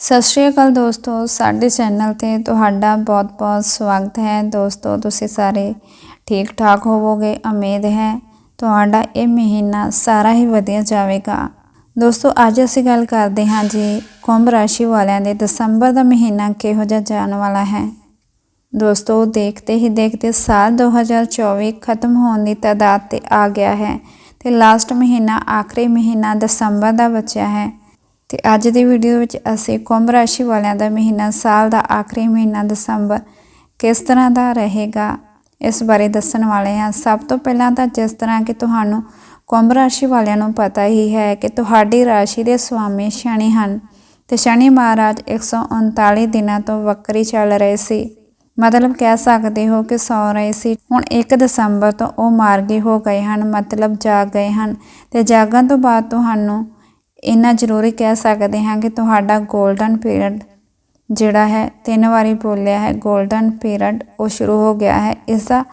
ਸਤਿ ਸ਼੍ਰੀ ਅਕਾਲ ਦੋਸਤੋ, ਸਾਡੇ ਚੈਨਲ ਤੇ ਤੁਹਾਡਾ ਬਹੁਤ-ਬਹੁਤ ਸਵਾਗਤ ਹੈ। ਦੋਸਤੋ, ਤੁਸੀਂ ਸਾਰੇ ਠੀਕ ਠਾਕ ਹੋਵੋਗੇ? ਉਮੀਦ ਹੈ ਤੁਹਾਡਾ ਇਹ ਮਹੀਨਾ ਸਾਰਾ ਹੀ ਵਧੀਆ ਜਾਵੇਗਾ। ਦੋਸਤੋ, ਅੱਜ ਅਸੀਂ ਗੱਲ ਕਰਦੇ ਹਾਂ ਜੀ, ਕੁੰਭ ਰਾਸ਼ੀ ਵਾਲਿਆਂ ਦੇ ਦਸੰਬਰ ਦਾ ਮਹੀਨਾ ਕਿਹੋ ਜਿਹਾ ਜਾਣ ਵਾਲਾ ਹੈ। ਦੋਸਤੋ, ਦੇਖਦੇ ਹੀ ਦੇਖਦੇ ਸਾਲ 2024 ਖਤਮ ਹੋਣ ਦੀ ਤਾਦਾਦ ਤੇ ਆ ਗਿਆ ਹੈ ਤੇ ਲਾਸਟ ਮਹੀਨਾ, ਆਖਰੀ ਮਹੀਨਾ ਦਸੰਬਰ ਦਾ ਬਚਿਆ ਹੈ। ਤੇ ਅੱਜ ਦੀ ਵੀਡੀਓ ਵਿੱਚ ਅਸੀਂ ਕੁੰਭ ਰਾਸ਼ੀ ਵਾਲਿਆਂ ਦਾ ਮਹੀਨਾ, ਸਾਲ ਦਾ ਆਖਰੀ ਮਹੀਨਾ ਦਸੰਬਰ ਕਿਸ ਤਰ੍ਹਾਂ ਦਾ ਰਹੇਗਾ, ਇਸ ਬਾਰੇ ਦੱਸਣ ਵਾਲੇ ਹਾਂ। ਸਭ ਤੋਂ ਪਹਿਲਾਂ ਤਾਂ ਜਿਸ ਤਰ੍ਹਾਂ ਕਿ ਤੁਹਾਨੂੰ ਕੁੰਭ ਰਾਸ਼ੀ ਵਾਲਿਆਂ ਨੂੰ ਪਤਾ ਹੀ ਹੈ ਕਿ ਤੁਹਾਡੀ ਰਾਸ਼ੀ ਦੇ ਸੁਆਮੀ ਸ਼ਨੀ ਹਨ ਤੇ ਸ਼ਨੀ ਮਹਾਰਾਜ 139 ਦਿਨਾਂ ਤੋਂ ਵਕਰੀ ਚੱਲ ਰਹੇ ਸੀ। ਮਤਲਬ ਕਹਿ ਸਕਦੇ ਹੋ ਕਿ ਸੌ ਰਹੇ ਸੀ। ਹੁਣ 1 ਦਸੰਬਰ ਤੋਂ ਉਹ ਮਾਰਗੀ ਹੋ ਗਏ ਹਨ, ਮਤਲਬ ਜਾਗ ਗਏ ਹਨ ਤੇ ਜਾਗਣ ਤੋਂ ਬਾਅਦ ਤੁਹਾਨੂੰ ਇੰਨਾ ਜ਼ਰੂਰੀ ਕਹਿ ਸਕਦੇ ਹਾਂ ਕਿ ਤੁਹਾਡਾ ਗੋਲਡਨ ਪੀਰੀਅਡ ਜਿਹੜਾ ਹੈ, ਤਿੰਨ ਵਾਰੀ ਬੋਲਿਆ ਹੈ ਗੋਲਡਨ ਪੀਰੀਅਡ ਉਹ ਸ਼ੁਰੂ ਹੋ ਗਿਆ ਹੈ। ਇਸ ਦਾ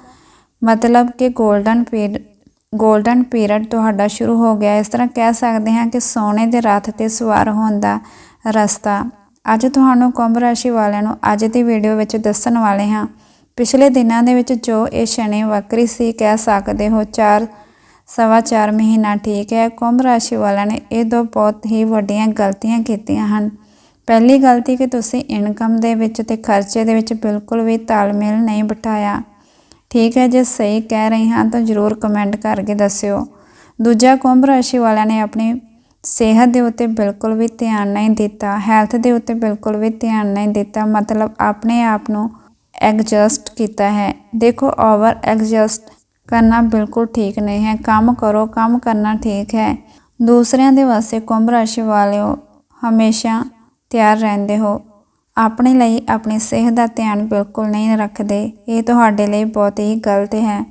ਮਤਲਬ ਕਿ ਗੋਲਡਨ ਪੀਰ ਗੋਲਡਨ ਪੀਰੀਅਡ ਤੁਹਾਡਾ ਸ਼ੁਰੂ ਹੋ ਗਿਆ ਇਸ ਤਰ੍ਹਾਂ ਕਹਿ ਸਕਦੇ ਹਾਂ ਕਿ ਸੋਨੇ ਦੇ ਰਥ ਤੇ ਸਵਾਰ ਹੋਣ ਦਾ ਰਸਤਾ ਅੱਜ ਤੁਹਾਨੂੰ ਕੁੰਭ ਰਾਸ਼ੀ ਵਾਲਿਆਂ ਨੂੰ ਅੱਜ ਦੀ ਵੀਡੀਓ ਵਿੱਚ ਦੱਸਣ ਵਾਲੇ ਹਾਂ। ਪਿਛਲੇ ਦਿਨਾਂ ਦੇ ਵਿੱਚ ਜੋ ਇਹ ਸ਼ਨੇ ਵਕਰੀ ਸੀ, ਕਹਿ ਸਕਦੇ ਹੋ, ਚਾਰ ਸਵਾ 4 ਮਹੀਨਾ ਠੀਕ ਹੈ। ਕੁੰਭ ਰਾਸ਼ੀ ਵਾਲਿਆਂ ਨੇ ਇਹ ਦੋ ਬਹੁਤ ਹੀ ਵੱਡੀਆਂ ਗਲਤੀਆਂ ਕੀਤੀਆਂ ਹਨ। ਪਹਿਲੀ ਗਲਤੀ ਕਿ ਤੁਸੀਂ ਇਨਕਮ ਦੇ ਵਿੱਚ ਤੇ ਖਰਚੇ ਦੇ ਵਿੱਚ ਬਿਲਕੁਲ ਵੀ ਤਾਲਮੇਲ ਨਹੀਂ ਬਿਠਾਇਆ। ਠੀਕ ਹੈ, ਜੇ ਸਹੀ ਕਹਿ ਰਹੀ ਹਾਂ ਤਾਂ ਜ਼ਰੂਰ ਕਮੈਂਟ ਕਰਕੇ ਦੱਸਿਓ। ਦੂਜਾ, ਕੁੰਭ ਰਾਸ਼ੀ ਵਾਲਿਆਂ ਨੇ ਆਪਣੀ ਸਿਹਤ ਦੇ ਉੱਤੇ ਬਿਲਕੁਲ ਵੀ ਧਿਆਨ ਨਹੀਂ ਦਿੱਤਾ। ਹੈਲਥ ਦੇ ਉੱਤੇ ਬਿਲਕੁਲ ਵੀ ਧਿਆਨ ਨਹੀਂ ਦਿੱਤਾ, ਮਤਲਬ ਆਪਣੇ ਆਪ ਨੂੰ ਐਡਜਸਟ ਕੀਤਾ ਹੈ। ਦੇਖੋ ਓਵਰ ਐਡਜਸਟ ਕਰਨਾ ਬਿਲਕੁਲ ਠੀਕ ਨਹੀਂ ਹੈ। ਕੰਮ ਕਰੋ, ਕੰਮ ਕਰਨਾ ਠੀਕ ਹੈ। ਦੂਸਰਿਆਂ ਦੇ ਵਾਸਤੇ ਕੁੰਭ ਰਾਸ਼ੀ ਵਾਲਿਓ ਹਮੇਸ਼ਾ ਤਿਆਰ ਰਹਿੰਦੇ ਹੋ। ਆਪਣੇ ਲਈ ਆਪਣੀ ਸਿਹਤ ਦਾ ਧਿਆਨ ਬਿਲਕੁਲ ਨਹੀਂ ਰੱਖਦੇ। ਇਹ ਤੁਹਾਡੇ ਲਈ ਬਹੁਤ ਹੀ ਗਲਤ ਹੈ।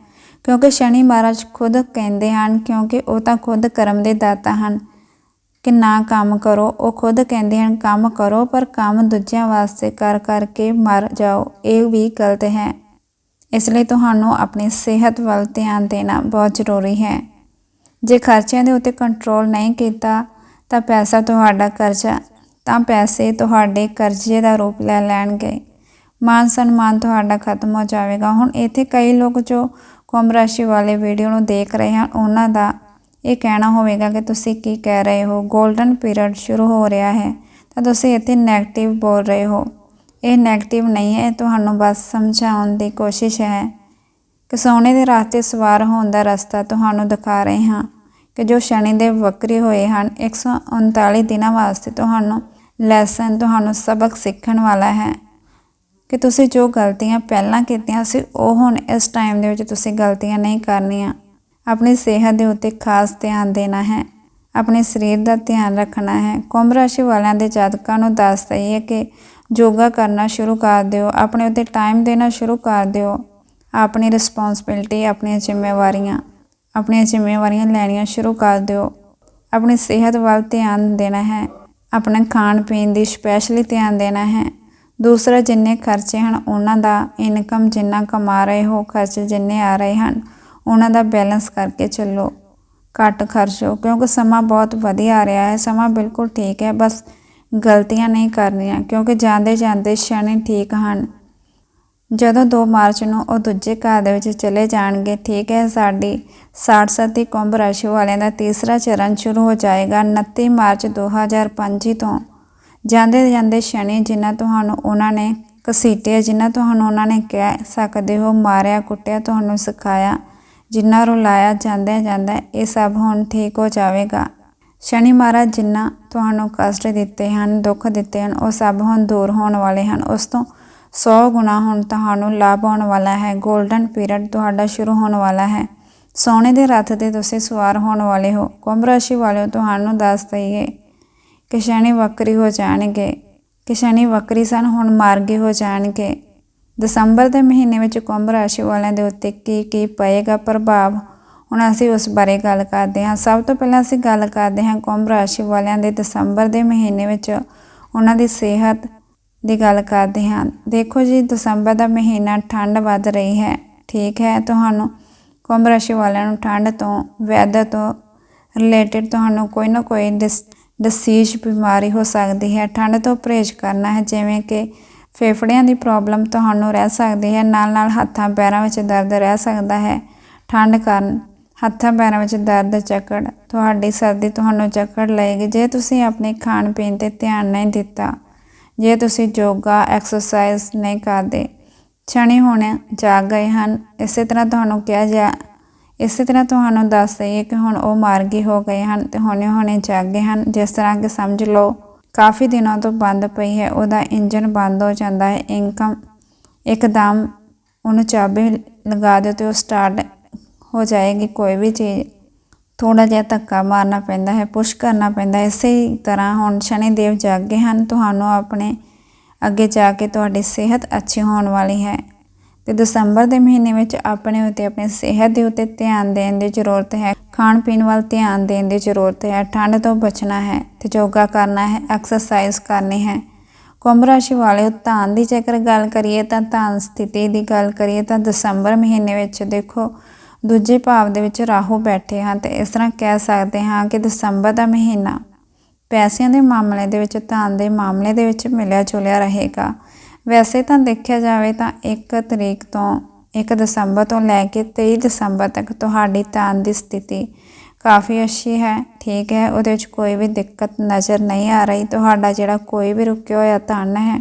ਕਿਉਂਕਿ ਸ਼ਨੀ ਮਹਾਰਾਜ ਖੁਦ ਕਹਿੰਦੇ ਹਨ, ਕਿਉਂਕਿ ਉਹ ਤਾਂ ਖੁਦ ਕਰਮ ਦੇ ਦਾਤਾ ਹਨ। ਕਿ ਨਾ ਕੰਮ ਕਰੋ, ਉਹ ਖੁਦ ਕਹਿੰਦੇ ਹਨ, ਕੰਮ ਕਰੋ, ਪਰ ਕੰਮ ਦੂਜਿਆਂ ਵਾਸਤੇ ਕਰ, ਕਰਕੇ ਮਰ ਜਾਓ। ਇਹ ਵੀ ਗਲਤ ਹੈ। ਇਸ ਲਈ ਤੁਹਾਨੂੰ ਆਪਣੀ ਸਿਹਤ ਵੱਲ ਧਿਆਨ ਦੇਣਾ ਬਹੁਤ ਜ਼ਰੂਰੀ ਹੈ। ਜੇ ਖਰਚਿਆਂ ਦੇ ਉੱਤੇ ਕੰਟਰੋਲ ਨਹੀਂ ਕੀਤਾ, ਤਾਂ ਪੈਸਾ ਤੁਹਾਡਾ ਕਰਜ਼ਾ, ਤਾਂ ਪੈਸੇ ਤੁਹਾਡੇ ਕਰਜ਼ੇ ਦਾ ਰੂਪ ਲੈ ਲੈਣਗੇ। ਮਾਨ ਸਨਮਾਨ ਤੁਹਾਡਾ ਖਤਮ ਹੋ ਜਾਵੇਗਾ। ਹੁਣ ਇੱਥੇ ਕਈ ਲੋਕ ਜੋ ਕੁੰਭ ਰਾਸ਼ੀ ਵਾਲੇ ਵੀਡੀਓ ਨੂੰ ਦੇਖ ਰਹੇ ਹਨ, ਉਹਨਾਂ ਦਾ ਇਹ ਕਹਿਣਾ ਹੋਵੇਗਾ ਕਿ ਤੁਸੀਂ ਕੀ ਕਹਿ ਰਹੇ ਹੋ? 골ਡਨ ਪੀਰੀਅਡ ਸ਼ੁਰੂ ਹੋ ਰਿਹਾ ਹੈ, ਤਾਂ ਤੁਸੀਂ ਇੱਥੇ 네ਗੇਟਿਵ ਬੋਲ ਰਹੇ ਹੋ। ਇਹ 네ਗੇਟਿਵ ਨਹੀਂ ਹੈ, ਤੁਹਾਨੂੰ ਬਸ ਸਮਝਾਉਣ ਦੀ ਕੋਸ਼ਿਸ਼ ਹੈ ਕਿ ਸੋਨੇ ਦੇ ਰਸਤੇ ਸਵਾਰ ਹੋਣ ਦਾ ਰਸਤਾ ਤੁਹਾਨੂੰ ਦਿਖਾ ਰਹੇ ਹਾਂ ਕਿ ਜੋ ਸ਼ਨੀ ਦੇ ਵਕਰੀ ਹੋਏ ਹਨ 139 ਦਿਨਾਂ ਵਾਸਤੇ ਤੁਹਾਨੂੰ ਲੈਸਨ ਤੁਹਾਨੂੰ ਸਬਕ ਸਿੱਖਣ ਵਾਲਾ ਹੈ। ਕਿ ਤੁਸੀਂ ਜੋ ਗਲਤੀਆਂ ਪਹਿਲਾਂ ਕੀਤੀਆਂ ਸੀ, ਉਹ ਹੁਣ ਇਸ ਟਾਈਮ ਦੇ ਵਿੱਚ ਤੁਸੀਂ ਗਲਤੀਆਂ ਨਹੀਂ ਕਰਨੀਆਂ। ਆਪਣੀ ਸਿਹਤ ਦੇ ਉੱਤੇ ਖਾਸ ਧਿਆਨ ਦੇਣਾ ਹੈ। ਆਪਣੇ ਸਰੀਰ ਦਾ ਧਿਆਨ ਰੱਖਣਾ ਹੈ। ਕੁੰਭ ਰਾਸ਼ੀ ਵਾਲਿਆਂ ਦੇ ਜਾਤਕਾਂ ਨੂੰ ਦੱਸ ਦਈਏ ਕਿ ਯੋਗਾ ਕਰਨਾ ਸ਼ੁਰੂ ਕਰ ਦਿਓ, ਆਪਣੇ ਉੱਤੇ ਟਾਈਮ ਦੇਣਾ ਸ਼ੁਰੂ ਕਰ ਦਿਓ। ਆਪਣੀ ਰਿਸਪੌਂਸਿਬਿਲਟੀ ਆਪਣੀਆਂ ਜ਼ਿੰਮੇਵਾਰੀਆਂ ਆਪਣੀਆਂ ਜ਼ਿੰਮੇਵਾਰੀਆਂ ਲੈਣੀਆਂ ਸ਼ੁਰੂ ਕਰ ਦਿਓ। ਆਪਣੀ ਸਿਹਤ ਵੱਲ ਧਿਆਨ ਦੇਣਾ ਹੈ, ਆਪਣੇ ਖਾਣ ਪੀਣ ਦੀ ਸਪੈਸ਼ਲੀ ਧਿਆਨ ਦੇਣਾ ਹੈ। ਦੂਸਰਾ, ਜਿੰਨੇ ਖਰਚੇ ਹਨ, ਉਹਨਾਂ ਦਾ ਇਨਕਮ ਜਿੰਨਾ ਕਮਾ ਰਹੇ ਹੋ, ਖਰਚੇ ਜਿੰਨੇ ਆ ਰਹੇ ਹਨ, ਉਹਨਾਂ ਦਾ ਬੈਲੈਂਸ ਕਰਕੇ ਚੱਲੋ। ਘੱਟ ਖਰਚੋ, ਕਿਉਂਕਿ ਸਮਾਂ ਬਹੁਤ ਵਧੀਆ ਆ ਰਿਹਾ ਹੈ, ਸਮਾਂ ਬਿਲਕੁਲ ਠੀਕ ਹੈ, ਬਸ ਗਲਤੀਆਂ ਨਹੀਂ ਕਰਨੀਆਂ, ਕਿਉਂਕਿ ਜਾਂਦੇ ਜਾਂਦੇ ਸ਼ਨੀ ਠੀਕ ਹਨ। ਜਦੋਂ 2 ਮਾਰਚ ਨੂੰ ਉਹ ਦੂਜੇ ਘਰ ਦੇ ਵਿੱਚ ਚਲੇ ਜਾਣਗੇ, ਠੀਕ ਹੈ, ਸਾਡੀ 67 ਦੀ ਕੁੰਭ ਰਾਸ਼ੀ ਵਾਲਿਆਂ ਦਾ ਤੀਸਰਾ ਚਰਨ ਸ਼ੁਰੂ ਹੋ ਜਾਏਗਾ 29 ਮਾਰਚ 2025 ਤੋਂ। ਜਾਂਦੇ ਜਾਂਦੇ ਸ਼ਨੀ ਜਿਨ੍ਹਾਂ ਤੁਹਾਨੂੰ ਉਹਨਾਂ ਨੇ ਕਸੀਟਿਆ ਜਿਨ੍ਹਾਂ ਤੁਹਾਨੂੰ ਉਹਨਾਂ ਨੇ ਕਹਿ ਸਕਦੇ ਹੋ, ਮਾਰਿਆ, ਕੁੱਟਿਆ, ਤੁਹਾਨੂੰ ਸਿਖਾਇਆ ਜਿੰਨਾ ਰੁਲਾਇਆ ਜਾਂਦੇ ਜਾਂਦਾ ਇਹ ਸਭ ਹੁਣ ਠੀਕ ਹੋ ਜਾਵੇਗਾ। ਸ਼ਨੀ ਮਹਾਰਾਜ ਜਿੰਨਾ ਤੁਹਾਨੂੰ ਕਸ਼ਟ ਦਿੱਤੇ ਹਨ, ਦੁੱਖ ਦਿੱਤੇ ਹਨ, ਉਹ ਸਭ ਹੁਣ ਦੂਰ ਹੋਣ ਵਾਲੇ ਹਨ। ਉਸ ਤੋਂ 100 ਗੁਣਾ ਹੁਣ ਤੁਹਾਨੂੰ ਲਾਭ ਆਉਣ ਵਾਲਾ ਹੈ। 골ਡਨ ਪੀਰੀਅਡ ਤੁਹਾਡਾ ਸ਼ੁਰੂ ਹੋਣ ਵਾਲਾ ਹੈ। ਸੋਨੇ ਦੇ ਰਥ ਤੇ ਤੁਸੀਂ ਸਵਾਰ ਹੋਣ ਵਾਲੇ ਹੋ। ਕੁੰਭ ਰਾਸ਼ੀ ਵਾਲਿਓ, ਤੁਹਾਨੂੰ ਦੱਸ ਦਈਏ ਕਿ ਸ਼ਨੀ ਵਕਰੀ ਹੋ ਜਾਣਗੇ। ਕਿ ਸ਼ਨੀ ਵਕਰੀ ਸਨ, ਹੁਣ ਮਾਰਗੇ ਹੋ ਜਾਣਗੇ। ਦਸੰਬਰ ਦੇ ਮਹੀਨੇ ਵਿੱਚ ਕੁੰਭ ਰਾਸ਼ੀ ਵਾਲਿਆਂ ਦੇ ਉੱਤੇ ਕੀ ਕੀ ਪਏਗਾ ਪ੍ਰਭਾਵ? ਹੁਣ ਅਸੀਂ ਉਸ ਬਾਰੇ ਗੱਲ ਕਰਦੇ ਹਾਂ। ਸਭ ਤੋਂ ਪਹਿਲਾਂ ਅਸੀਂ ਗੱਲ ਕਰਦੇ ਹਾਂ ਕੁੰਭ ਰਾਸ਼ੀ ਵਾਲਿਆਂ ਦੇ ਦਸੰਬਰ ਦੇ ਮਹੀਨੇ ਵਿੱਚ ਉਹਨਾਂ ਦੀ ਸਿਹਤ ਦੀ ਗੱਲ ਕਰਦੇ ਹਾਂ। ਦੇਖੋ ਜੀ, ਦਸੰਬਰ ਦਾ ਮਹੀਨਾ ਠੰਡ ਵੱਧ ਰਹੀ ਹੈ, ਠੀਕ ਹੈ? ਤੁਹਾਨੂੰ ਕੁੰਭ ਰਾਸ਼ੀ ਵਾਲਿਆਂ ਨੂੰ ਠੰਡ ਤੋਂ ਵੈਦਰ ਤੋਂ ਰਿਲੇਟਡ ਤੁਹਾਨੂੰ ਕੋਈ ਨਾ ਕੋਈ ਡਿਸੀਜ਼ ਬਿਮਾਰੀ ਹੋ ਸਕਦੀ ਹੈ। ਠੰਡ ਤੋਂ ਪਰਹੇਜ਼ ਕਰਨਾ ਹੈ, ਜਿਵੇਂ ਕਿ ਫੇਫੜਿਆਂ ਦੀ ਪ੍ਰੋਬਲਮ ਤੁਹਾਨੂੰ ਰਹਿ ਸਕਦੀ ਹੈ ਨਾਲ ਨਾਲ ਹੱਥਾਂ, ਪੈਰਾਂ ਵਿੱਚ ਦਰਦ ਰਹਿ ਸਕਦਾ ਹੈ। ਠੰਡ ਕਾਰਨ ਹੱਥਾਂ ਪੈਰਾਂ ਵਿੱਚ ਦਰਦ ਚੱਕੜ ਤੁਹਾਡੀ ਸਰਦੀ ਤੁਹਾਨੂੰ ਚੱਕੜ ਲਏਗੀ। ਜੇ ਤੁਸੀਂ ਆਪਣੇ ਖਾਣ ਪੀਣ ਤੇ ਧਿਆਨ ਨਹੀਂ ਦਿੱਤਾ, ਜੇ ਤੁਸੀਂ ਯੋਗਾ, ਐਕਸਰਸਾਈਜ਼ ਨਹੀਂ ਕਰਦੇ, ਛਣੇ ਹੋਣੇ ਜਾਗ ਗਏ ਹਨ। ਇਸੇ ਤਰ੍ਹਾਂ ਤੁਹਾਨੂੰ ਕਿਹਾ ਜਾ, ਇਸੇ ਤਰ੍ਹਾਂ ਤੁਹਾਨੂੰ ਦੱਸ ਦਈਏ ਕਿ ਹੁਣ ਉਹ ਮਾਰਗੀ ਹੋ ਗਏ ਹਨ ਤੇ ਹੁਣੇ ਹੁਣੇ ਜਾਗੇ ਹਨ। ਜਿਸ ਤਰ੍ਹਾਂ ਕਿ ਸਮਝ ਲਓ, ਕਾਫੀ ਦਿਨਾਂ ਤੋਂ ਬੰਦ ਪਈ ਹੈ, ਉਹਦਾ ਇੰਜਨ ਬੰਦ ਹੋ ਜਾਂਦਾ ਹੈ। ਇਨਕਮ ਇੱਕਦਮ ਉਹਨੂੰ ਚਾਬੀ ਲਗਾ ਦਿਓ ਤੇ ਉਹ ਸਟਾਰਟ ਹੋ ਜਾਏਗੀ, ਕੋਈ ਵੀ ਚੀਜ਼। ਥੋੜਾ ਜਿਹਾ ਧੱਕਾ ਮਾਰਨਾ ਪੈਂਦਾ ਹੈ, ਪੁਸ਼ ਕਰਨਾ ਪੈਂਦਾ ਹੈ। ਇਸੇ ਤਰ੍ਹਾਂ ਹੁਣ ਸ਼ਨੀ ਦੇਵ ਜਾਗੇ ਹਨ, ਤੁਹਾਨੂੰ ਆਪਣੇ ਅੱਗੇ ਜਾ ਕੇ ਤੁਹਾਡੀ ਸਿਹਤ ਅੱਛੀ ਹੋਣ ਵਾਲੀ ਹੈ। ਤੇ ਦਸੰਬਰ ਦੇ ਮਹੀਨੇ ਵਿੱਚ ਆਪਣੇ ਉੱਤੇ, ਆਪਣੀ ਸਿਹਤ ਦੇ ਉੱਤੇ ਧਿਆਨ ਦੇਣ ਦੀ ਜ਼ਰੂਰਤ ਹੈ। ਖਾਣ ਪੀਣ ਵੱਲ ਧਿਆਨ ਦੇਣ ਦੀ ਜ਼ਰੂਰਤ ਹੈ। ਠੰਡ ਤੋਂ ਬਚਣਾ ਹੈ ਤੇ ਯੋਗਾ ਕਰਨਾ ਹੈ, ਐਕਸਰਸਾਈਜ਼ ਕਰਨੀ ਹੈ। ਕੁੰਭ ਰਾਸ਼ੀ ਵਾਲੇ ਧਨ ਦੀ ਜੇਕਰ ਗੱਲ ਕਰੀਏ ਤਾਂ ਧਨ ਸਥਿਤੀ ਦੀ ਗੱਲ ਕਰੀਏ ਤਾਂ ਦਸੰਬਰ ਮਹੀਨੇ ਵਿੱਚ ਦੇਖੋ ਦੂਜੇ ਭਾਵ ਦੇ ਵਿੱਚ ਰਾਹੂ ਬੈਠੇ ਹਨ ਤੇ ਇਸ ਤਰ੍ਹਾਂ ਕਹਿ ਸਕਦੇ ਹਾਂ ਕਿ ਦਸੰਬਰ ਦਾ ਮਹੀਨਾ ਪੈਸਿਆਂ ਦੇ ਮਾਮਲੇ ਦੇ ਵਿੱਚ, ਧਨ ਦੇ ਮਾਮਲੇ ਦੇ ਵਿੱਚ ਮਿਲਿਆ ਜੁਲਿਆ ਰਹੇਗਾ। ਵੈਸੇ ਤਾਂ ਦੇਖਿਆ ਜਾਵੇ ਤਾਂ 1 ਤਰੀਕ ਤੋਂ 1 ਦਸੰਬਰ ਤੋਂ ਲੈ ਕੇ 23 ਦਸੰਬਰ ਤੱਕ ਤੁਹਾਡੀ ਧਨ ਦੀ ਸਥਿਤੀ ਕਾਫੀ ਅੱਛੀ ਹੈ, ਠੀਕ ਹੈ, ਉਹਦੇ ਵਿੱਚ ਕੋਈ ਵੀ ਦਿੱਕਤ ਨਜ਼ਰ ਨਹੀਂ ਆ ਰਹੀ। ਤੁਹਾਡਾ ਜਿਹੜਾ ਕੋਈ ਵੀ ਰੁਕਿਆ ਹੋਇਆ ਧਨ ਹੈ,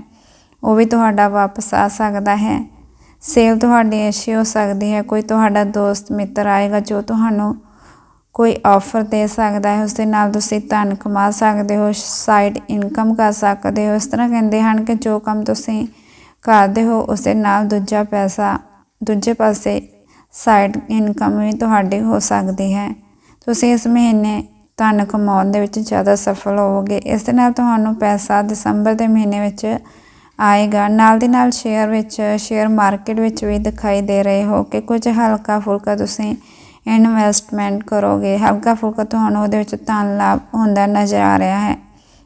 ਉਹ ਵੀ ਤੁਹਾਡਾ ਵਾਪਸ ਆ ਸਕਦਾ ਹੈ। ਸੇਲ ਤੁਹਾਡੀ ਅੱਛੀ ਹੋ ਸਕਦੀ ਹੈ, ਕੋਈ ਤੁਹਾਡਾ ਦੋਸਤ, ਮਿੱਤਰ ਆਏਗਾ ਜੋ ਤੁਹਾਨੂੰ ਕੋਈ ਆਫਰ ਦੇ ਸਕਦਾ ਹੈ ਉਸ ਦੇ ਨਾਲ ਤੁਸੀਂ ਧਨ ਕਮਾ ਸਕਦੇ ਹੋ ਸਾਈਡ ਇਨਕਮ ਕਰ ਸਕਦੇ ਹੋ। ਇਸ ਤਰ੍ਹਾਂ ਕਹਿੰਦੇ ਹਨ ਕਿ ਜੋ ਕੰਮ ਤੁਸੀਂ ਕਰਦੇ ਹੋ ਉਸ ਦੇ ਨਾਲ ਦੂਜਾ ਪੈਸਾ, ਦੂਜੇ ਪਾਸੇ ਸਾਈਡ ਇਨਕਮ ਵੀ ਤੁਹਾਡੀ ਹੋ ਸਕਦੀ ਹੈ। ਤੁਸੀਂ ਇਸ ਮਹੀਨੇ ਧਨ ਕਮਾਉਣ ਦੇ ਵਿੱਚ ਜ਼ਿਆਦਾ ਸਫਲ ਹੋਵੋਗੇ। ਇਸ ਦੇ ਨਾਲ ਤੁਹਾਨੂੰ ਪੈਸਾ ਦਸੰਬਰ ਦੇ ਮਹੀਨੇ ਵਿੱਚ ਆਏਗਾ। ਨਾਲ ਦੀ ਨਾਲ ਸ਼ੇਅਰ ਵਿੱਚ ਸ਼ੇਅਰ ਮਾਰਕੀਟ ਵਿੱਚ ਵੀ ਦਿਖਾਈ ਦੇ ਰਹੇ ਹੋ ਕਿ ਕੁਝ ਹਲਕਾ ਫੁਲਕਾ ਤੁਸੀਂ ਇਨਵੈਸਟਮੈਂਟ ਕਰੋਗੇ। ਹਲਕਾ ਫੁਲਕਾ ਤੁਹਾਨੂੰ ਉਹਦੇ ਵਿੱਚ ਧਨ ਲਾਭ ਹੁੰਦਾ ਨਜ਼ਰ ਆ ਰਿਹਾ ਹੈ।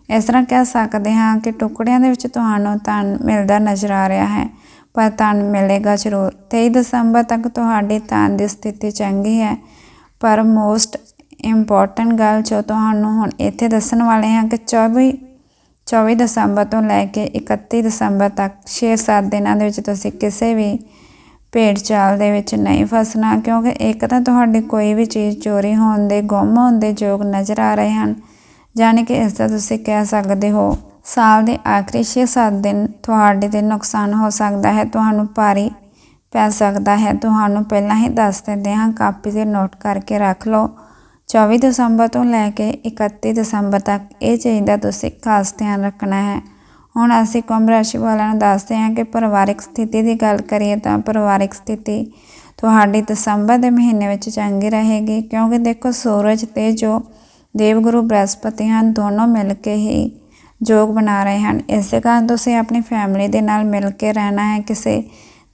ਇਸ ਤਰ੍ਹਾਂ ਕਹਿ ਸਕਦੇ ਹਾਂ ਕਿ ਟੁਕੜਿਆਂ ਦੇ ਵਿੱਚ ਤੁਹਾਨੂੰ ਧਨ ਮਿਲਦਾ ਨਜ਼ਰ ਆ ਰਿਹਾ ਹੈ, ਪਰ ਧਨ ਮਿਲੇਗਾ ਜ਼ਰੂਰ। 23 ਦਸੰਬਰ ਤੱਕ ਤੁਹਾਡੀ ਧਨ ਦੀ ਸਥਿਤੀ ਚੰਗੀ ਹੈ, ਪਰ ਮੋਸਟ ਇੰਪੋਰਟੈਂਟ ਗੱਲ ਜੋ ਤੁਹਾਨੂੰ ਹੁਣ ਇੱਥੇ ਦੱਸਣ ਵਾਲੇ ਹਾਂ ਕਿ 24 24 ਦਸੰਬਰ ਤੋਂ ਲੈ ਕੇ 31 ਦਸੰਬਰ ਤੱਕ 6-7 ਦਿਨਾਂ ਦੇ ਵਿੱਚ ਤੁਸੀਂ ਕਿਸੇ ਵੀ ਭੇਡ ਚਾਲ ਦੇ ਵਿੱਚ ਨਹੀਂ ਫਸਣਾ, ਕਿਉਂਕਿ ਇੱਕ ਤਾਂ ਤੁਹਾਡੀ ਕੋਈ ਵੀ ਚੀਜ਼ ਚੋਰੀ ਹੋਣ ਦੇ, ਗੁੰਮ ਹੋਣ ਦੇ ਯੋਗ ਨਜ਼ਰ ਆ ਰਹੇ ਹਨ ਯਾਨੀ ਕਿ ਇਸ ਦਾ ਤੁਸੀਂ ਕਹਿ ਸਕਦੇ ਹੋ, ਸਾਲ ਦੇ ਆਖਰੀ 6-7 ਦਿਨ ਤੁਹਾਡੇ ਤੇ ਨੁਕਸਾਨ ਹੋ ਸਕਦਾ ਹੈ, ਤੁਹਾਨੂੰ ਭਾਰੀ ਪੈ ਸਕਦਾ ਹੈ। ਤੁਹਾਨੂੰ ਪਹਿਲਾਂ ਹੀ ਦੱਸ ਦਿੰਦੇ ਹਾਂ, ਕਾਪੀ ਤੇ ਨੋਟ ਕਰਕੇ ਰੱਖ ਲਓ। 24 ਦਸੰਬਰ ਤੋਂ ਲੈ ਕੇ 31 ਦਸੰਬਰ ਤੱਕ ਇਹ ਚੀਜ਼ ਦਾ ਤੁਸੀਂ ਖਾਸ ਧਿਆਨ ਰੱਖਣਾ ਹੈ। ਹੁਣ ਅਸੀਂ ਕੁੰਭ ਰਾਸ਼ੀ ਵਾਲਿਆਂ ਨੂੰ ਦੱਸਦੇ ਹਾਂ ਕਿ ਪਰਿਵਾਰਿਕ ਸਥਿਤੀ ਦੀ ਗੱਲ ਕਰੀਏ ਤਾਂ ਪਰਿਵਾਰਿਕ ਸਥਿਤੀ ਤੁਹਾਡੀ ਦਸੰਬਰ ਦੇ ਮਹੀਨੇ ਵਿੱਚ ਚੰਗੀ ਰਹੇਗੀ, ਕਿਉਂਕਿ ਦੇਖੋ ਸੂਰਜ ਤੇ ਜੋ ਦੇਵਗੁਰੂ, ਬ੍ਰਹਸਪਤੀ ਹਨ, ਦੋਨੋਂ ਮਿਲ ਕੇ ਹੀ ਜੋਗ ਬਣਾ ਰਹੇ ਹਨ। ਇਸੇ ਕਾਰਨ ਤੁਸੀਂ ਆਪਣੀ ਫੈਮਿਲੀ ਦੇ ਨਾਲ ਮਿਲ ਕੇ ਰਹਿਣਾ ਹੈ, ਕਿਸੇ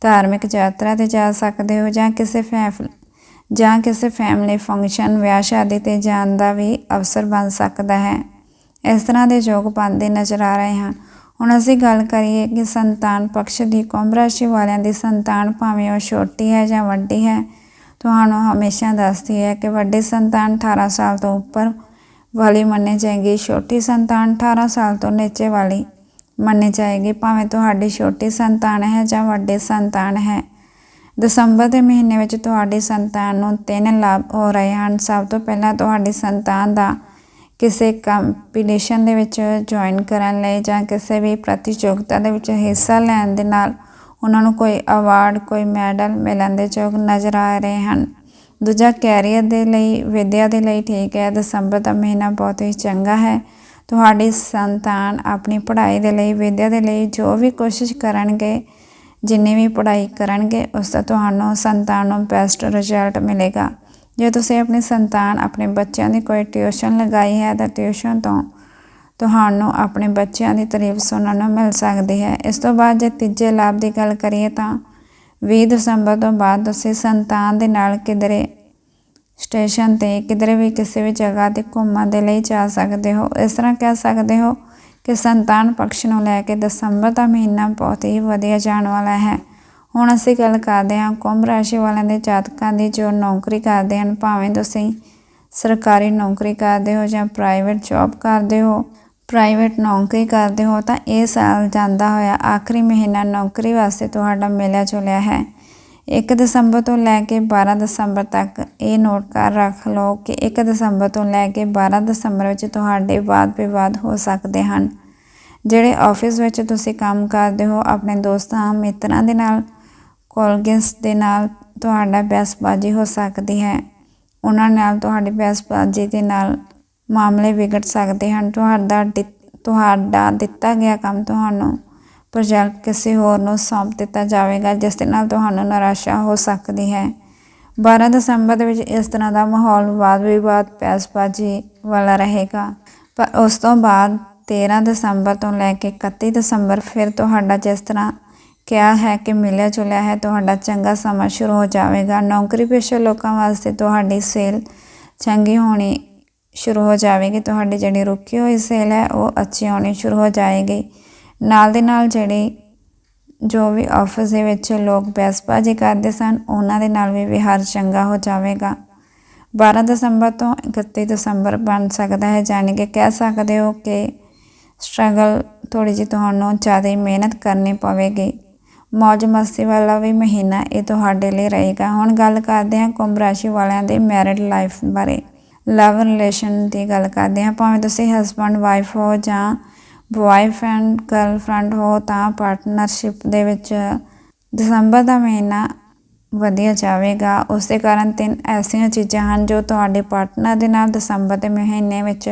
ਧਾਰਮਿਕ ਯਾਤਰਾ ਤੇ ਜਾ ਸਕਦੇ ਹੋ ਜਾਂ ਕਿਸੇ ਫੈਫ ਜਾਂ ਕਿਸੇ ਫੈਮਿਲੀ ਫੰਕਸ਼ਨ ਵਿਆਹ ਸ਼ਾਦੀ ਤੇ ਜਾਣ ਦਾ ਵੀ ਅਵਸਰ ਬਣ ਸਕਦਾ ਹੈ। ਇਸ ਤਰ੍ਹਾਂ ਦੇ ਯੋਗ ਬਣਦੇ ਨਜ਼ਰ ਆ ਰਹੇ ਹਨ। ਹੁਣ ਅਸੀਂ ਗੱਲ ਕਰੀਏ ਕਿ ਸੰਤਾਨ ਪਕਸ਼ ਦੀ ਕੁੰਭ ਰਾਸ਼ੀ ਵਾਲਿਆਂ ਦੀ ਸੰਤਾਨ ਭਾਵੇਂ ਉਹ ਛੋਟੀ ਹੈ ਜਾਂ ਵੱਡੀ ਹੈ, ਤੁਹਾਨੂੰ ਹਮੇਸ਼ਾ ਦੱਸਦੀ ਹੈ ਕਿ ਵੱਡੀ ਸੰਤਾਨ 18 ਸਾਲ ਤੋਂ ਉੱਪਰ ਵਾਲੀ ਮੰਨੀ ਜਾਏਗੀ, ਛੋਟੀ ਸੰਤਾਨ 18 ਸਾਲ ਤੋਂ ਨੀਚੇ ਵਾਲੀ ਮੰਨੀ ਜਾਏਗੀ, ਭਾਵੇਂ ਤੁਹਾਡੀ ਛੋਟੀ ਸੰਤਾਨ ਹੈ ਜਾਂ ਵੱਡੀ ਸੰਤਾਨ ਹੈ। ਦਸੰਬਰ ਦੇ ਮਹੀਨੇ ਵਿੱਚ ਤੁਹਾਡੀ ਸੰਤਾਨ ਨੂੰ ਤਿੰਨ ਲਾਭ ਹੋ ਰਹੇ ਹਨ। ਸਭ ਤੋਂ ਪਹਿਲਾਂ ਤੁਹਾਡੀ ਸੰਤਾਨ ਦਾ ਕਿਸੇ ਕੰਪੀਟੀਸ਼ਨ ਦੇ ਵਿੱਚ ਜੁਆਇਨ ਕਰਨ ਲਈ ਜਾਂ ਕਿਸੇ ਵੀ ਪ੍ਰਤੀਯੋਗਤਾ ਦੇ ਵਿੱਚ ਹਿੱਸਾ ਲੈਣ ਦੇ ਨਾਲ ਉਹਨਾਂ ਨੂੰ ਕੋਈ ਅਵਾਰਡ ਕੋਈ ਮੈਡਲ ਮਿਲਣ ਦੇ ਯੋਗ ਨਜ਼ਰ ਆ ਰਹੇ ਹਨ। ਦੂਜਾ ਕੈਰੀਅਰ ਦੇ ਲਈ, ਵਿਦਿਆ ਦੇ ਲਈ ਠੀਕ ਹੈ। ਦਸੰਬਰ ਦਾ ਮਹੀਨਾ ਬਹੁਤ ਹੀ ਚੰਗਾ ਹੈ। ਤੁਹਾਡੀ ਸੰਤਾਨ ਆਪਣੀ ਪੜ੍ਹਾਈ ਦੇ ਲਈ, ਵਿਦਿਆ ਦੇ ਲਈ ਜੋ ਵੀ ਕੋਸ਼ਿਸ਼ ਕਰਨਗੇ ਜਿੰਨੀ ਵੀ ਪੜ੍ਹਾਈ ਕਰਨਗੇ, ਉਸ ਦਾ ਤੁਹਾਨੂੰ ਸੰਤਾਨ ਨੂੰ ਬੈਸਟ ਰਿਜ਼ਲਟ ਮਿਲੇਗਾ। ਜੇ ਤੁਸੀਂ ਆਪਣੀ ਸੰਤਾਨ ਆਪਣੇ ਬੱਚਿਆਂ ਦੀ ਕੋਈ ਟਿਊਸ਼ਨ ਲਗਾਈ ਹੈ, ਤਾਂ ਟਿਊਸ਼ਨ ਤੋਂ ਤੁਹਾਨੂੰ ਆਪਣੇ ਬੱਚਿਆਂ ਦੀ ਤਾਰੀਫ ਸੁਣਨ ਨੂੰ ਮਿਲ ਸਕਦੀ ਹੈ। ਇਸ ਤੋਂ ਬਾਅਦ ਜੇ ਤੀਜੇ ਲਾਭ ਦੀ ਗੱਲ ਕਰੀਏ ਤਾਂ 20 ਦਸੰਬਰ ਤੋਂ ਬਾਅਦ ਤੁਸੀਂ ਸੰਤਾਨ ਦੇ ਨਾਲ ਕਿਧਰੇ ਸਟੇਸ਼ਨ ਤੇ ਕਿਧਰੇ ਵੀ ਕਿਸੇ ਵੀ ਜਗ੍ਹਾ ਤੇ ਘੁੰਮਣ ਦੇ ਲਈ ਜਾ ਸਕਦੇ ਹੋ। ਇਸ ਤਰ੍ਹਾਂ ਕਹਿ ਸਕਦੇ ਹੋ ਕਿ ਸੰਤਾਨ ਪਕਸ਼ ਨੂੰ ਲੈ ਕੇ ਦਸੰਬਰ ਦਾ ਮਹੀਨਾ ਬਹੁਤ ਹੀ ਵਧੀਆ ਜਾਣ ਵਾਲਾ ਹੈ। ਹੁਣ ਅਸੀਂ ਗੱਲ ਕਰਦੇ ਹਾਂ ਕੁੰਭ ਰਾਸ਼ੀ ਵਾਲਿਆਂ ਦੇ ਜਾਤਕਾਂ ਦੀ ਜੋ ਨੌਕਰੀ ਕਰਦੇ ਹਨ, ਭਾਵੇਂ ਤੁਸੀਂ ਸਰਕਾਰੀ ਨੌਕਰੀ ਕਰਦੇ ਹੋ ਜਾਂ ਪ੍ਰਾਈਵੇਟ ਜੌਬ ਕਰਦੇ ਹੋ ਪ੍ਰਾਈਵੇਟ ਨੌਕਰੀ ਕਰਦੇ ਹੋ, ਤਾਂ ਇਹ ਸਾਲ ਜਾਂਦਾ ਹੋਇਆ ਆਖਰੀ ਮਹੀਨਾ ਨੌਕਰੀ ਵਾਸਤੇ ਤੁਹਾਡਾ ਮਿਲਿਆ ਜੁਲਿਆ ਹੈ। 1 ਦਸੰਬਰ ਤੋਂ ਲੈ ਕੇ 12 ਦਸੰਬਰ ਤੱਕ ਇਹ ਨੋਟ ਕਰ ਰੱਖ ਲਓ ਕਿ 1 ਦਸੰਬਰ ਤੋਂ ਲੈ ਕੇ 12 ਦਸੰਬਰ ਵਿੱਚ ਤੁਹਾਡੇ ਵਾਦ ਵਿਵਾਦ ਹੋ ਸਕਦੇ ਹਨ। ਜਿਹੜੇ ਆਫਿਸ ਵਿੱਚ ਤੁਸੀਂ ਕੰਮ ਕਰਦੇ ਹੋ, ਆਪਣੇ ਦੋਸਤਾਂ, ਮਿੱਤਰਾਂ ਦੇ ਨਾਲ, ਕੋਲਗੇਸ ਦੇ ਨਾਲ ਤੁਹਾਡਾ ਬਹਿਸਬਾਜ਼ੀ ਹੋ ਸਕਦੀ ਹੈ। ਉਹਨਾਂ ਨਾਲ ਤੁਹਾਡੀ ਬਹਿਸਬਾਜ਼ੀ ਦੇ ਨਾਲ ਮਾਮਲੇ ਵਿਗੜ ਸਕਦੇ ਹਨ। ਤੁਹਾਡਾ ਦਿ- ਤੁਹਾਡਾ ਦਿੱਤਾ ਗਿਆ ਕੰਮ ਤੁਹਾਨੂੰ ਪ੍ਰੋਜੈਕਟ ਕਿਸੇ ਹੋਰ ਨੂੰ ਸੌਂਪ ਦਿੱਤਾ ਜਾਵੇਗਾ, ਜਿਸ ਦੇ ਨਾਲ ਤੁਹਾਨੂੰ ਨਿਰਾਸ਼ਾ ਹੋ ਸਕਦੀ ਹੈ। 12 ਦਸੰਬਰ ਦੇ ਵਿੱਚ ਇਸ ਤਰ੍ਹਾਂ ਦਾ ਮਾਹੌਲ ਵਾਦ ਵਿਵਾਦ, ਪੈਸਬਾਜ਼ੀ ਵਾਲਾ ਰਹੇਗਾ। ਪਰ ਉਸ ਤੋਂ ਬਾਅਦ 13 ਦਸੰਬਰ ਤੋਂ ਲੈ ਕੇ 31 ਦਸੰਬਰ ਫਿਰ ਤੁਹਾਡਾ ਜਿਸ ਤਰ੍ਹਾਂ ਕਿਹਾ ਹੈ ਕਿ ਮਿਲਿਆ ਜੁਲਿਆ ਹੈ, ਤੁਹਾਡਾ ਚੰਗਾ ਸਮਾਂ ਸ਼ੁਰੂ ਹੋ ਜਾਵੇਗਾ। ਨੌਕਰੀ ਪੇਸ਼ਾ ਲੋਕਾਂ ਵਾਸਤੇ ਤੁਹਾਡੀ ਸੇਲ ਚੰਗੀ ਹੋਣੀ ਸ਼ੁਰੂ ਹੋ ਜਾਵੇਗੀ। ਤੁਹਾਡੀ ਜਿਹੜੀ ਰੁਕੀ ਹੋਈ ਸੇਲ ਹੈ, ਉਹ ਅੱਛੀ ਹੋਣੀ ਸ਼ੁਰੂ ਹੋ ਜਾਏਗੀ। ਨਾਲ ਦੇ ਨਾਲ ਜਿਹੜੀ ਜੋ ਵੀ ਆਫਿਸ ਦੇ ਵਿੱਚ ਲੋਕ ਬਹਿਸਬਾਜ਼ੀ ਕਰਦੇ ਸਨ, ਉਹਨਾਂ ਦੇ ਨਾਲ ਵੀ ਵਿਹਾਰ ਚੰਗਾ ਹੋ ਜਾਵੇਗਾ। 12 ਦਸੰਬਰ ਤੋਂ 31 ਦਸੰਬਰ ਬਣ ਸਕਦਾ ਹੈ, ਜਾਣੀ ਕਿ ਕਹਿ ਸਕਦੇ ਹੋ ਕਿ ਸਟਰਗਲ ਥੋੜੀ ਜਿਹੀ ਤੁਹਾਨੂੰ ਜ਼ਿਆਦਾ ਮਿਹਨਤ ਕਰਨੀ ਪਵੇਗੀ। ਮौज ਮਸਤੀ ਵਾਲਾ ਵੀ ਮਹੀਨਾ ਇਹ ਤੁਹਾਡੇ ਲਈ ਰਹੇਗਾ। ਹੁਣ ਗੱਲ ਕਰਦੇ ਹਾਂ ਕੁੰਭ ਰਾਸ਼ੀ ਵਾਲਿਆਂ ਦੇ ਮੈਰਿਡ ਲਾਈਫ ਬਾਰੇ। ਲਵ ਰਿਲੇਸ਼ਨ ਦੀ ਗੱਲ ਕਰਦੇ ਹਾਂ, ਭਾਵੇਂ ਤੁਸੀਂ ਹਸਬੰਡ ਵਾਈਫ ਹੋ ਜਾਂ ਬॉयਫ੍ਰੈਂਡ ਗਰਲਫ੍ਰੈਂਡ ਹੋ ਤਾਂ ਪਾਰਟਨਰਸ਼ਿਪ ਦੇ ਵਿੱਚ ਦਸੰਬਰ ਦਾ ਮਹੀਨਾ ਵਧੀਆ ਜਾਵੇਗਾ। ਉਸ ਦੇ ਕਾਰਨ ਤਿੰਨ ਐਸੀਆਂ ਚੀਜ਼ਾਂ ਹਨ ਜੋ ਤੁਹਾਡੇ ਪਾਰਟਨਰ ਦੇ ਨਾਲ ਦਸੰਬਰ ਦੇ ਮਹੀਨੇ ਵਿੱਚ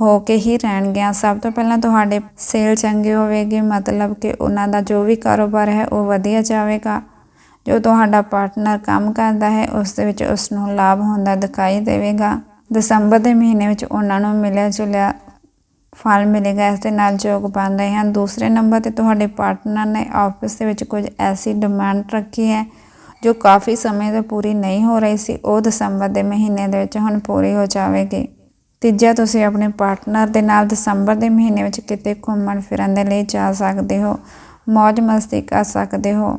ਹੋ ਕੇ ਹੀ ਰਹਿਣਗੀਆਂ। ਸਭ ਤੋਂ ਪਹਿਲਾਂ ਤੁਹਾਡੇ ਸੇਲ ਚੰਗੀ ਹੋਵੇਗੀ, ਮਤਲਬ ਕਿ ਉਹਨਾਂ ਦਾ ਜੋ ਵੀ ਕਾਰੋਬਾਰ ਹੈ ਉਹ ਵਧੀਆ ਜਾਵੇਗਾ। ਜੋ ਤੁਹਾਡਾ ਪਾਰਟਨਰ ਕੰਮ ਕਰਦਾ ਹੈ, ਉਸ ਦੇ ਵਿੱਚ ਉਸ ਨੂੰ ਲਾਭ ਹੁੰਦਾ ਦਿਖਾਈ ਦੇਵੇਗਾ। ਦਸੰਬਰ ਦੇ ਮਹੀਨੇ ਵਿੱਚ ਉਹਨਾਂ ਨੂੰ ਮਿਲਿਆ ਜੁਲਿਆ ਫਲ ਮਿਲੇਗਾ, ਇਸ ਦੇ ਨਾਲ ਯੋਗ ਬਣ ਰਹੇ ਹਨ। ਦੂਸਰੇ ਨੰਬਰ ਤੇ ਤੁਹਾਡੇ ਪਾਰਟਨਰ ਨੇ ਆਫਿਸ ਦੇ ਵਿੱਚ ਕੁਝ ਐਸੀ ਡਿਮਾਂਡ ਰੱਖੀ ਹੈ, ਜੋ ਕਾਫੀ ਸਮੇਂ ਤੋਂ ਪੂਰੀ ਨਹੀਂ ਹੋ ਰਹੀ ਸੀ। ਉਹ ਦਸੰਬਰ ਦੇ ਮਹੀਨੇ ਦੇ ਵਿੱਚ ਹੁਣ ਪੂਰੀ ਹੋ ਜਾਵੇਗੀ। ਤੀਜਾ, ਤੁਸੀਂ ਆਪਣੇ ਪਾਰਟਨਰ ਦੇ ਨਾਲ ਦਸੰਬਰ ਦੇ ਮਹੀਨੇ ਵਿੱਚ ਕਿਤੇ ਘੁੰਮਣ ਫਿਰਨ ਦੇ ਲਈ ਜਾ ਸਕਦੇ ਹੋ। ਮौज ਮਸਤੀ ਕਰ ਸਕਦੇ ਹੋ।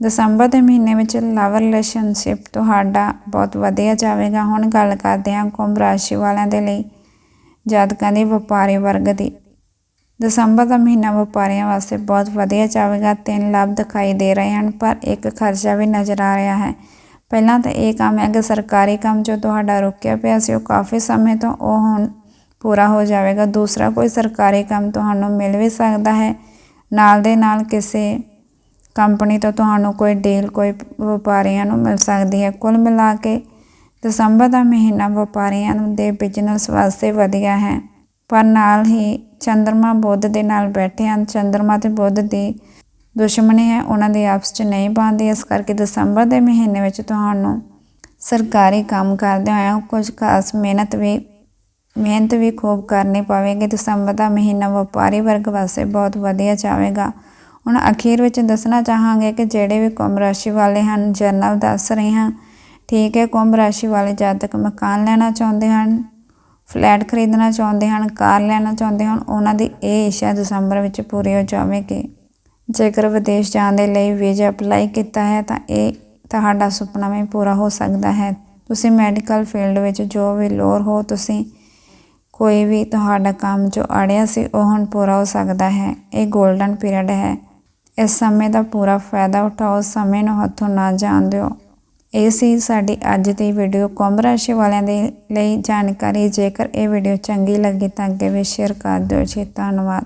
ਦਸੰਬਰ ਦੇ ਮਹੀਨੇ ਵਿੱਚ ਲਵ ਰਿਲੇਸ਼ਨਸ਼ਿਪ ਤੁਹਾਡਾ ਬਹੁਤ ਵਧੀਆ ਜਾਵੇਗਾ। ਹੁਣ ਗੱਲ ਕਰਦੇ ਹਾਂ ਕੁੰਭ ਰਾਸ਼ੀ ਵਾਲਿਆਂ ਦੇ ਲਈ। ਜਾਤਕਾਂ ਦੀ ਵਪਾਰੀ ਵਰਗ ਦੀ। ਦਸੰਬਰ ਦਾ ਮਹੀਨਾ ਵਪਾਰੀਆਂ ਵਾਸਤੇ ਬਹੁਤ ਵਧੀਆ ਜਾਵੇਗਾ, ਤਿੰਨ ਲਾਭ ਦਿਖਾਈ ਦੇ ਰਹੇ ਹਨ, ਪਰ ਇੱਕ ਖਰਚਾ ਵੀ ਨਜ਼ਰ ਆ ਰਿਹਾ ਹੈ। ਪਹਿਲਾਂ ਤਾਂ ਇਹ ਕੰਮ ਹੈ ਕਿ ਸਰਕਾਰੀ ਕੰਮ ਜੋ ਤੁਹਾਡਾ ਰੁਕਿਆ ਪਿਆ ਸੀ, ਉਹ ਕਾਫੀ ਸਮੇਂ ਤੋਂ ਉਹ ਹੁਣ ਪੂਰਾ ਹੋ ਜਾਵੇਗਾ। ਦੂਸਰਾ, ਕੋਈ ਸਰਕਾਰੀ ਕੰਮ ਤੁਹਾਨੂੰ ਮਿਲ ਵੀ ਸਕਦਾ ਹੈ। ਨਾਲ ਦੇ ਨਾਲ ਕਿਸੇ ਕੰਪਨੀ ਤੋਂ ਤੁਹਾਨੂੰ ਕੋਈ ਡੀਲ, ਕੋਈ ਵਪਾਰੀਆਂ ਨੂੰ ਮਿਲ ਸਕਦੀ ਹੈ। ਕੁੱਲ ਮਿਲਾ ਕੇ ਦਸੰਬਰ ਦਾ ਮਹੀਨਾ ਵਪਾਰੀਆਂ ਦੇ ਬਿਜ਼ਨਸ ਵਾਸਤੇ ਵਧੀਆ ਹੈ। ਪਰ ਨਾਲ ਹੀ ਚੰ드ਰਮਾ ਬੁੱਧ ਦੇ ਨਾਲ ਬੈਠੇ ਹਨ। ਚੰ드ਰਮਾ ਤੇ ਬੁੱਧ ਦੀ ਦੁਸ਼ਮਣੀ ਹੈ। ਉਹਨਾਂ ਦੀ ਆਪਸ 'ਚ ਨਹੀਂ ਬਣਦੀ। ਇਸ ਕਰਕੇ ਦਸੰਬਰ ਦੇ ਮਹੀਨੇ ਵਿੱਚ ਤੁਹਾਨੂੰ ਸਰਕਾਰੀ ਕੰਮ ਕਰਦੇ ਹੋਇਆ ਕੁਝ ਖਾਸ ਮਿਹਨਤ ਵੀ ਮਿਹਨਤ ਵੀ ਖੂਬ ਕਰਨੀ ਪਵੇਗੀ। ਦਸੰਬਰ ਦਾ ਮਹੀਨਾ ਵਪਾਰੀ ਵਰਗ ਵਾਸਤੇ ਬਹੁਤ ਵਧੀਆ ਜਾਵੇਗਾ। ਹੁਣ ਅਖੀਰ ਵਿੱਚ ਦੱਸਣਾ ਚਾਹਾਂਗੇ ਕਿ ਜਿਹੜੇ ਵੀ ਕੁੰਭ ਰਾਸ਼ੀ ਵਾਲੇ ਹਨ, ਜਰਨਲ ਦੱਸ ਰਹੇ ਹਾਂ। ਠੀਕ ਹੈ, ਕੁੰਭ ਰਾਸ਼ੀ ਵਾਲੇ ਜਾਤਕ ਮਕਾਨ ਲੈਣਾ ਚਾਹੁੰਦੇ ਹਨ, ਫਲੈਟ ਖਰੀਦਣਾ ਚਾਹੁੰਦੇ ਹਨ, ਕਾਰ ਲੈਣਾ ਚਾਹੁੰਦੇ ਹਨ, ਉਹਨਾਂ ਦੀ ਇਹ ਇੱਛਾ ਦਸੰਬਰ ਵਿੱਚ ਪੂਰੀ ਹੋ ਜਾਵੇਗੀ। ਜੇਕਰ ਵਿਦੇਸ਼ ਜਾਣ ਦੇ ਲਈ ਵੀਜ਼ਾ ਅਪਲਾਈ ਕੀਤਾ ਹੈ, ਤਾਂ ਇਹ ਤੁਹਾਡਾ ਸੁਪਨਾ ਵੀ ਪੂਰਾ ਹੋ ਸਕਦਾ ਹੈ। ਤੁਸੀਂ ਮੈਡੀਕਲ ਫੀਲਡ ਵਿੱਚ ਜੋ ਵੀ ਲੋਰ ਹੋ, ਤੁਸੀਂ ਕੋਈ ਵੀ ਤੁਹਾਡਾ ਕੰਮ ਜੋ ਅੜਿਆ ਸੀ, ਉਹ ਹੁਣ ਪੂਰਾ ਹੋ ਸਕਦਾ ਹੈ। ਇਹ 골ਡਨ ਪੀਰੀਅਡ ਹੈ। ਇਸ ਸਮੇਂ ਦਾ ਪੂਰਾ ਫਾਇਦਾ ਉਠਾਓ, ਸਮੇਂ ਨੂੰ ਹੱਥੋਂ ਨਾ ਜਾਣ ਦਿਓ। ਇਹ ਸੀ ਸਾਡੀ ਅੱਜ ਦੀ ਵੀਡੀਓ ਕੁੰਭ ਰਾਸ਼ੀ ਵਾਲਿਆਂ ਦੇ ਲਈ ਜਾਣਕਾਰੀ। ਜੇਕਰ ਇਹ ਵੀਡੀਓ ਚੰਗੀ ਲੱਗੀ ਤਾਂ ਅੱਗੇ ਵੀ ਸ਼ੇਅਰ ਕਰ ਦਿਓ ਜੀ। ਧੰਨਵਾਦ।